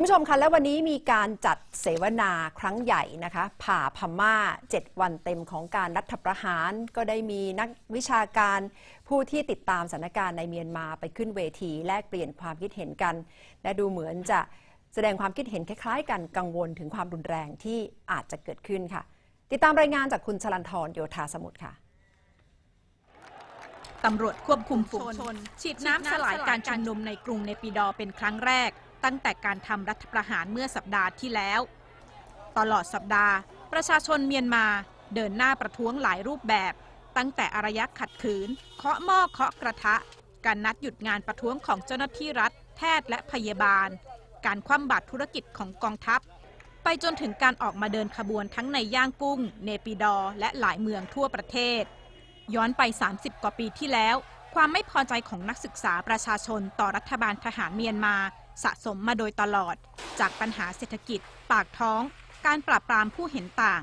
คุณผู้ชมคะและวันนี้มีการจัดเสวนาครั้งใหญ่นะคะผ่าพม่า 7 วันเต็มของการรัฐประหาร ก็ได้มีนักวิชาการผู้ที่ติดตามสถานการณ์ในเมียนมาไปขึ้นเวที แลกเปลี่ยนความคิดเห็นกัน และดูเหมือนจะแสดงความคิดเห็นคล้ายๆ กันกังวลถึงความรุนแรงที่อาจจะเกิดขึ้นค่ะ ติดตามรายงานจากคุณชลันทรโยธาสมุทรค่ะตำรวจควบคุมฝูงชนฉีดน้ำสลายการชุมนุมในกรุงเนปิดอเป็นครั้งแรก ตั้งแต่การทำรัฐประหารเมื่อสัปดาห์ที่แล้ว ตลอดสัปดาห์ ประชาชนเมียนมาเดินหน้าประท้วงหลายรูปแบบ ตั้งแต่อารยะขัดขืน เคาะหม้อเคาะกระทะ การนัดหยุดงานประท้วงของเจ้าหน้าที่รัฐ แพทย์และพยาบาล การคว่ำบาตรธุรกิจของกองทัพ ไปจนถึงการออกมาเดินขบวนทั้งในย่างกุ้ง เนปิดอและหลายเมืองทั่วประเทศ ย้อนไป 30 กว่าปีที่แล้วความไม่พอใจของนักศึกษาประชาชนต่อรัฐบาลทหารเมียนมา สะสมมาโดยตลอด จากปัญหาเศรษฐกิจ ปากท้อง การปราบปรามผู้เห็นต่าง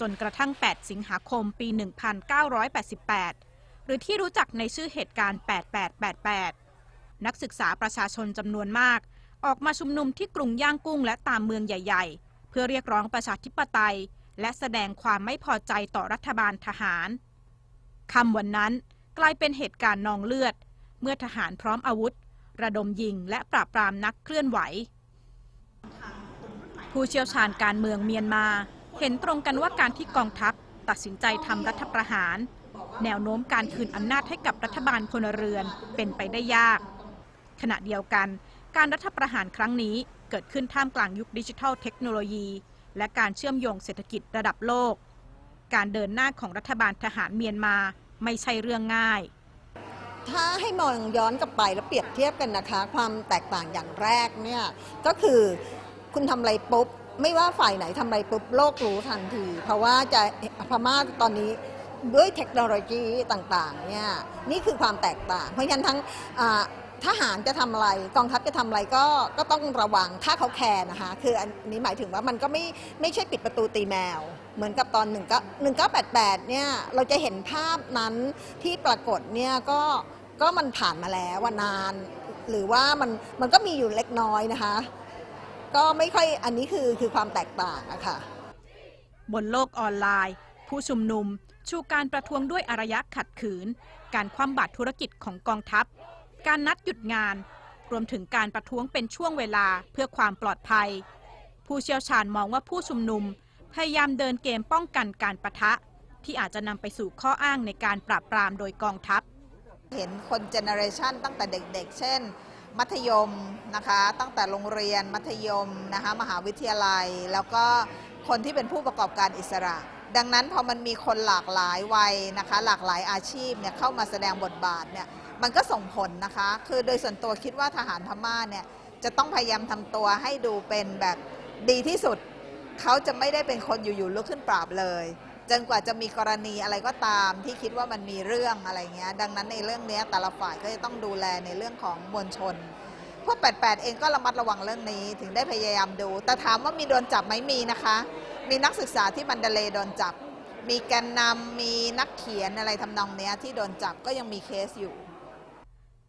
จนกระทั่ง 8 สิงหาคมปี 1988 หรือที่รู้จักในชื่อเหตุการณ์ 8888 นักศึกษาประชาชนจำนวนมาก ออกมาชุมนุมที่กรุงย่างกุ้งและตามเมืองใหญ่ ๆ เพื่อเรียกร้องประชาธิปไตย และแสดงความไม่พอใจต่อรัฐบาลทหารคำวันนั้นกลายเป็นเหตุการณ์นองเลือด เมื่อทหารพร้อมอาวุธ ระดมยิงและปราบปรามนักเคลื่อนไหว ผู้เชี่ยวชาญการเมืองเมียนมา เห็นตรงกันว่าการที่กองทัพตัดสินใจทำรัฐประหาร แนวโน้มการคืนอำนาจให้กับรัฐบาลพลเรือนเป็นไปได้ยาก ขณะเดียวกัน การรัฐประหารครั้งนี้เกิดขึ้นท่ามกลางยุคดิจิทัลเทคโนโลยี และการเชื่อมโยงเศรษฐกิจระดับโลก การเดินหน้าของรัฐบาลทหารเมียนมาไม่ใช่เรื่องง่าย ถ้าให้มองย้อนกลับไปแล้วเปรียบเทียบกันนะคะ ความแตกต่างอย่างแรกเนี่ยก็คือคุณทำอะไรปุ๊บ ไม่ว่าฝ่ายไหนทำอะไรปุ๊บโลกรู้ทันที เพราะว่าจะพม่าตอนนี้ด้วยเทคโนโลยีต่างๆเนี่ยนี่คือความแตกต่าง เพราะฉะนั้นทั้งทหารจะทำอะไรกองทัพจะทำอะไรก็ก็ต้องระวังถ้าเขาแคร์นะคะ คืออันนี้หมายถึงว่ามันก็ไม่ไม่ใช่ปิดประตูตีแมว เหมือนกับตอน1 1988เนี่ยเราจะเห็นภาพนั้นที่ปรากฏเนี่ยก็ ก็มันผ่านมาแล้วว่านาน หรือว่ามันมันก็มีอยู่เล็กน้อยนะคะ ก็ไม่ค่อยอันนี้คือคือความแตกต่างอะค่ะบนโลกออนไลน์ ผู้ชุมนุม ชูการประท้วงด้วยอารยะขัดขืน การคว่ำบาตรธุรกิจของกองทัพ การนัดหยุดงาน รวมถึงการประท้วงเป็นช่วงเวลาเพื่อความปลอดภัย ผู้เชี่ยวชาญมองว่าผู้ชุมนุม พยายามเดินเกมป้องกันการประทะ ที่อาจจะนำไปสู่ข้ออ้างในการปราบปรามโดยกองทัพ เห็นคนเจเนอเรชันตั้งแต่เด็กๆ เช่น มัธยมนะคะ ตั้งแต่โรงเรียนมัธยมนะคะมหาวิทยาลัย แล้วก็คนที่เป็นผู้ประกอบการอิสระ ดังนั้นพอมันมีคนหลากหลายวัยนะคะ หลากหลายอาชีพเนี่ยเข้ามาแสดงบทบาทเนี่ยมันก็ส่งผลนะคะ คือโดยส่วนตัวคิดว่าทหารพม่าเนี่ยจะต้องพยายามทำตัวให้ดูเป็นแบบดีที่สุด เขาจะไม่ได้เป็นคนอยู่ๆลุกขึ้นปราบเลย จนกว่าจะมีกรณีอะไรก็ตามที่คิดว่ามันมีเรื่องอะไรเงี้ยดังนั้นในเรื่องนี้แต่ละฝ่ายก็จะต้องดูแลในเรื่องของมวลชน พวก 88 เองก็ระมัดระวังเรื่องนี้ถึงได้พยายามดู แต่ถามว่ามีโดนจับไหมมีนะคะ มีนักศึกษาที่มันเดเลย์โดนจับ มีแกนนำมีนักเขียนอะไรทำนองเนี้ยที่โดนจับก็ยังมีเคสอยู่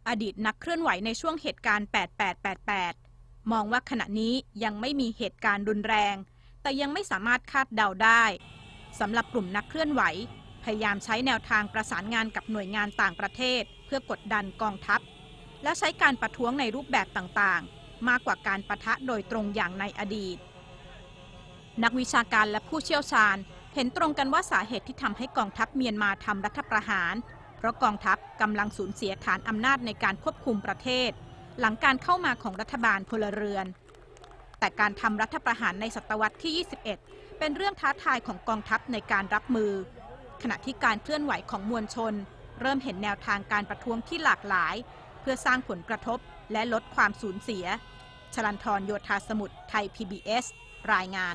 อดีตนักเคลื่อนไหวในช่วงเหตุการณ์ 8888 มองว่าขณะนี้ยังไม่มีเหตุการณ์รุนแรง แต่ยังไม่สามารถคาดเดาได้ สำหรับกลุ่มนักเคลื่อนไหว พยายามใช้แนวทางประสานงานกับหน่วยงานต่างประเทศ เพื่อกดดันกองทัพ และใช้การประท้วงในรูปแบบต่างๆ มากกว่าการประทะโดยตรงอย่างในอดีต นักวิชาการและผู้เชี่ยวชาญ เห็นตรงกันว่าสาเหตุที่ทำให้กองทัพเมียนมาทำรัฐประหาร เพราะกองทัพกำลังสูญเสียฐานอำนาจในการควบคุมประเทศ หลังการเข้ามาของรัฐบาลพลเรือน แต่การทำรัฐประหารในศตวรรษที่ 21 เป็นเรื่องท้าทายของกองทัพในการรับมือ ขณะที่การเคลื่อนไหวของมวลชน เริ่มเห็นแนวทางการประท้วงที่หลากหลาย เพื่อสร้างผลกระทบและลดความสูญเสีย ชลันทรโยธาสมุทรไทย PBS รายงาน